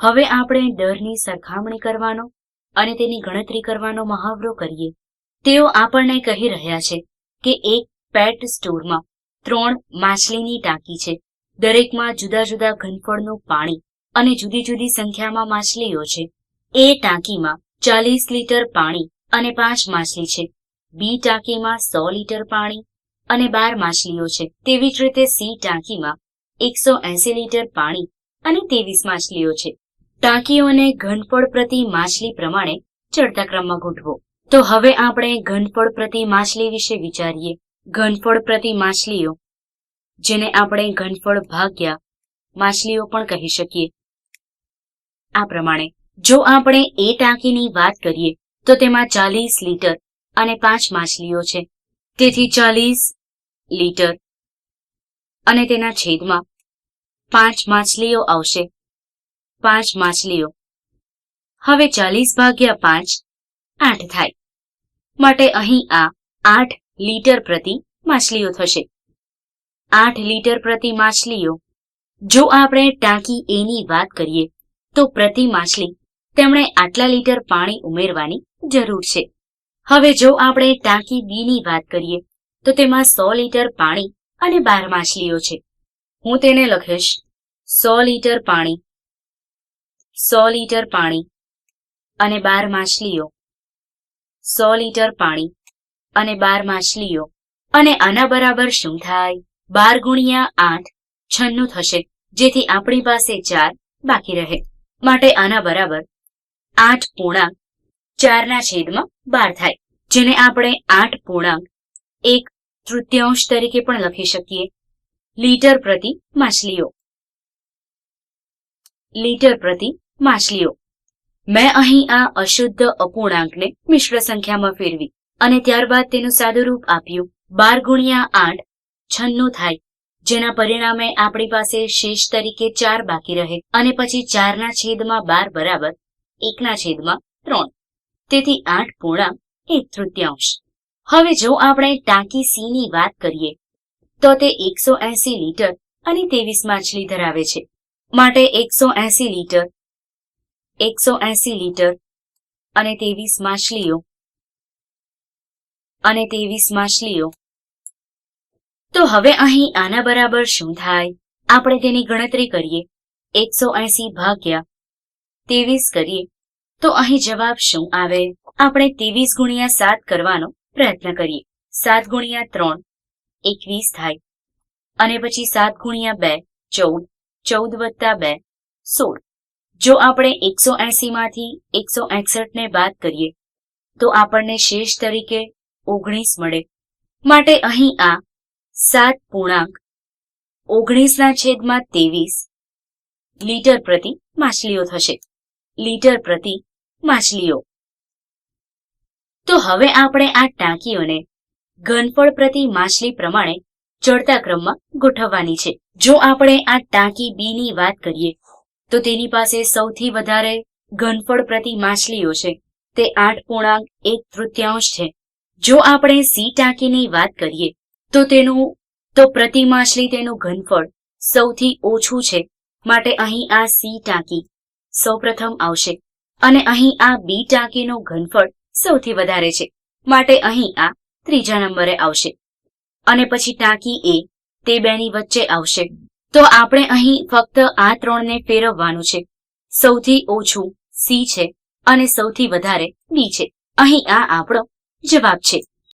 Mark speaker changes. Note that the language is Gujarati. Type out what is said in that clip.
Speaker 1: હવે આપણે દરની સરખામણી કરવાનો અને તેની ગણતરી કરવાનો મહાવરો કરીએ. તેઓ આપણને કહી રહ્યા છે કે એક પેટ સ્ટોરમાં ત્રણ માછલીની ટાંકી છે. દરેકમાં જુદા જુદા ઘનફળનું પાણી અને જુદી જુદી સંખ્યામાં માછલીઓ છે. એ ટાંકીમાં ચાલીસ લીટર પાણી અને પાંચ માછલી છે. બી ટાંકીમાં સો લીટર પાણી અને બાર માછલીઓ છે. તેવી જ રીતે સી ટાંકીમાં એકસો એસી લીટર પાણી અને ત્રેવીસ માછલીઓ છે. ટાંકીઓને ઘનફળ પ્રતિ માછલી પ્રમાણે ચડતા ક્રમમાં ગોઠવો. તો હવે આપણે ઘનફળ પ્રતિ માછલી વિશે વિચારીએ. ઘનફળ પ્રતિ માછલીઓ, જેને આપણે ઘનફળ ભાગ્યા માછલીઓ પણ કહી શકીએ. આ પ્રમાણે, જો આપણે એ ટાંકીની વાત કરીએ, તો તેમાં ચાલીસ લીટર અને પાંચ માછલીઓ છે. તેથી ચાલીસ લીટર અને તેના છેદમાં પાંચ માછલીઓ આવશે. પાંચ માછલીઓ. હવે ચાલીસ ભાગ્યા પાંચ, આઠ થાય. માટે અહીં આ આઠ લીટર પ્રતિ માછલીઓ થશે. આઠ લીટર પ્રતિ માછલીઓ. જો આપણે ટાંકી એની વાત કરીએ, તો પ્રતિ માછલી તેમણે આટલા લીટર પાણી ઉમેરવાની જરૂર છે. હવે જો આપણે ટાંકી બી ની વાત કરીએ, તો તેમાં સો લીટર પાણી અને બાર માછલીઓ છે. હું તેને લખીશ. સો લીટર પાણી સો લીટર પાણી અને બાર માછલીઓ. સો લીટર પાણી અને બાર માછલીઓ. અને આના બરાબર શું થાય? બાર ગુણ્યા આઠ છન્નું થશે, જેથી આપણી પાસે ચાર બાકી રહે. માટે આના બરાબર આઠ પૂર્ણાંક ચારના છેદમાં બાર થાય, જેને આપણે આઠ પૂર્ણાંક એક તૃતીયાંશ તરીકે પણ લખી શકીએ. લીટર પ્રતિ માછલીઓ. લીટર પ્રતિ માછલીઓ. મેં અહીં આ અશુદ્ધ અપૂર્ણાંકને મિશ્ર સંખ્યામાં ફેરવી અને ત્યારબાદ તેનું સાદુરૂપ આપ્યું બાર ગુણ્યા આઠ છન્નું થાય, જેના પરિણામે આપણી પાસે શેષ તરીકે ચાર બાકી રહે અને પછી ચારના છેદમાં બાર બરાબર એકના છેદમાં ત્રણ. તેથી આઠ પૂર્ણાંક એક તૃતીયાંશ. હવે જો આપણે ટાંકી સી ની વાત કરીએ, તો તે એકસો એસી લીટર અને ત્રેવીસ માછલી ધરાવે છે. માટે એકસો એસી લીટર એકસો એસી લીટર અને ત્રેવીસ માછલીઓ. અને ત્રેવીસ માછલીઓ. તો હવે અહીં આના બરાબર શું થાય? આપણે તેની ગણતરી કરીએ. એકસો એસી ભાગ્યા ત્રેવીસ કરીએ. તો અહીં જવાબ શું આવે? આપણે ત્રેવીસ ગુણ્યા સાત કરવાનો પ્રયત્ન કરીએ. સાત ગુણ્યા ત્રણ, એકવીસ થાય. અને પછી સાત ગુણ્યા બે, ચૌદ. ચૌદ વત્તા બે, સોળ. જો આપણે એકસો એસી માંથી એકસો એકસઠ ને બાદ કરીએ, તો આપણને શેષ તરીકે ઓગણીસ મળે. માટે અહીં આ સાત પૂર્ણાંક ઓગણીસના છેદમાં ત્રેવીસ લીટર પ્રતિ માછલીઓ થશે. લીટર પ્રતિ માછલીઓ. તો હવે આપણે આ ટાંકીઓને ઘનફળ પ્રતિ માછલી પ્રમાણે ચડતા ક્રમમાં ગોઠવવાની છે. જો આપણે આ ટાંકી બી ની વાત કરીએ તો તેની પાસે સૌથી વધારે ઘનફળ પ્રતિ માછલીઓ છે. તે આઠ પૂર્ણાંક એક તૃતીયાંશ છે. જો આપણે સી ટાંકીની વાત કરીએ, તો તેનું, તો પ્રતિ માછલી તેનું ઘનફળ સૌથી ઓછું છે. માટે અહીં આ સી ટાંકી સૌપ્રથમ આવશે. અને અહીં આ બી ટાંકીનું ઘનફળ સૌથી વધારે છે. માટે અહીં આ ત્રીજા નંબરે આવશે. અને પછી ટાંકી એ, તે બેની વચ્ચે આવશે. તો આપણે અહીં ફક્ત આ ત્રણને ફેરવવાનું છે. સૌથી ઓછું સી છે અને સૌથી વધારે બી છે. અહીં આ આપણો જવાબ છે.